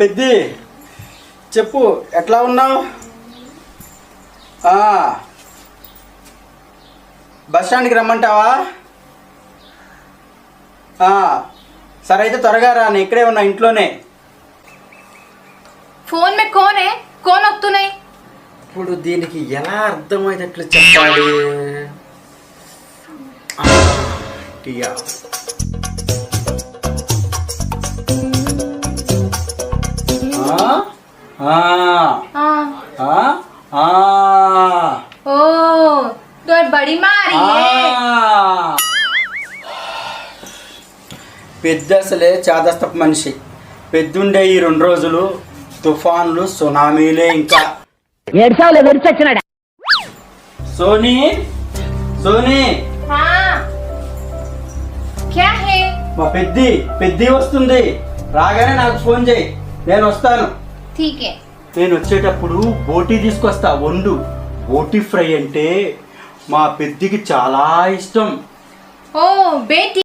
పెద్ది చెప్పు ఎట్లా ఉన్నావు? బస్ స్టాండ్కి రమ్మంటావా? సరే అయితే త్వరగా రా నేను ఇక్కడే ఉన్నా ఇంట్లోనే. ఫోన్ మీ కోనే కోన్ వస్తున్నాయి ఇప్పుడు దీనికి ఎలా అర్థమైనట్లు చెప్పాలి? ओ तो ये बड़ी माँ आ रही है ఆ. పెద్ద అసలే చాదస్తపు మనిషి పెద్దుండే ఈ రెండు రోజులు తుఫాన్లు సునామీలే ఇంకా ఏడ్చావులే విరిచొచ్చినాడా సోనీ సోనీ हाँ क्या है మా పెద్ది పెద్ది వస్తుంది రాగానే నాకు ఫోన్ చేయి నేను వస్తాను. నేను వచ్చేటప్పుడు బోటీ తీసుకొస్తా వండు. బోటీ ఫ్రై అంటే మా పెద్దికి చాలా ఇష్టం. ఓ